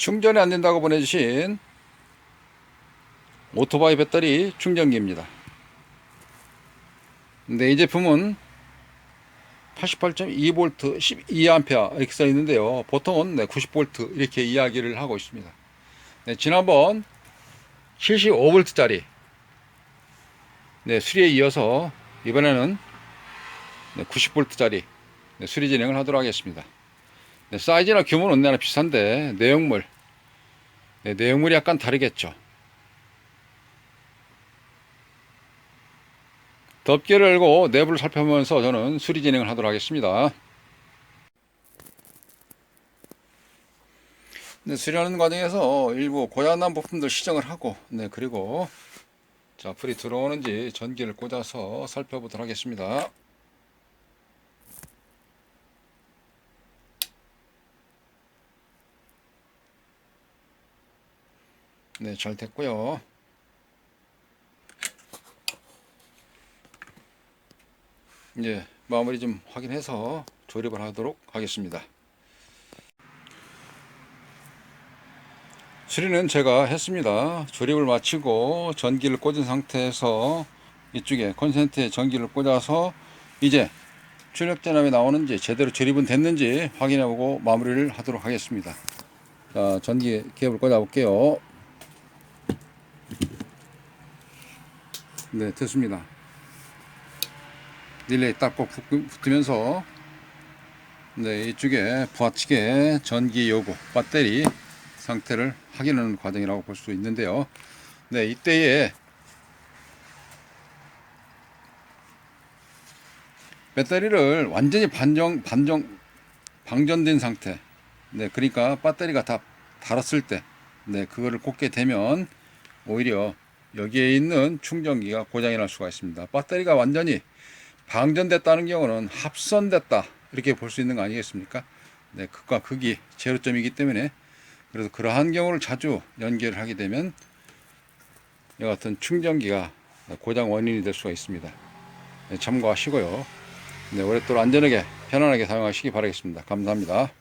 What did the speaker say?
충전이 안 된다고 보내주신 오토바이 배터리 충전기입니다. 근데 이 제품은 88.2V 12A 이렇게 써 있는데요. 보통은 네, 90V 이렇게 이야기를 하고 있습니다. 네, 지난번 75V짜리 네, 수리에 이어서 이번에는 네, 90V짜리 네, 수리 진행을 하도록 하겠습니다. 네, 사이즈나 규모는 언제나 비슷한데 내용물 네, 내용물이 약간 다르겠죠. 덮개를 열고 내부를 살펴보면서 저는 수리 진행을 하도록 하겠습니다. 네, 수리하는 과정에서 일부 고장난 부품들 시정을 하고 네 그리고 자 불이 들어오는지 전기를 꽂아서 살펴보도록 하겠습니다. 네, 잘 됐고요. 이제 마무리 좀 확인해서 조립을 하도록 하겠습니다. 수리는 제가 했습니다. 조립을 마치고 전기를 꽂은 상태에서 이쪽에 콘센트에 전기를 꽂아서 이제 출력 전압이 나오는지 제대로 조립은 됐는지 확인해보고 마무리를 하도록 하겠습니다. 자, 전기 캡을 꽂아 볼게요. 네, 됐습니다. 릴레이 딱꼭 붙으면서 네, 이쪽에 부하측의 전기 요구 배터리 상태를 확인하는 과정이라고 볼 수 있는데요. 네, 이때에 배터리를 완전히 반정 반정 방전된 상태. 네, 그러니까 배터리가 다 닳았을 때, 네, 그거를 꽂게 되면 오히려 여기에 있는 충전기가 고장이 날 수가 있습니다. 배터리가 완전히 방전됐다는 경우는 합선됐다 이렇게 볼 수 있는 거 아니겠습니까? 네, 극과 극이 제로점이기 때문에 그래서 그러한 경우를 자주 연결을 하게 되면 이와 같은 충전기가 고장 원인이 될 수가 있습니다. 네, 참고하시고요. 네, 오랫도록 안전하게 편안하게 사용하시기 바라겠습니다. 감사합니다.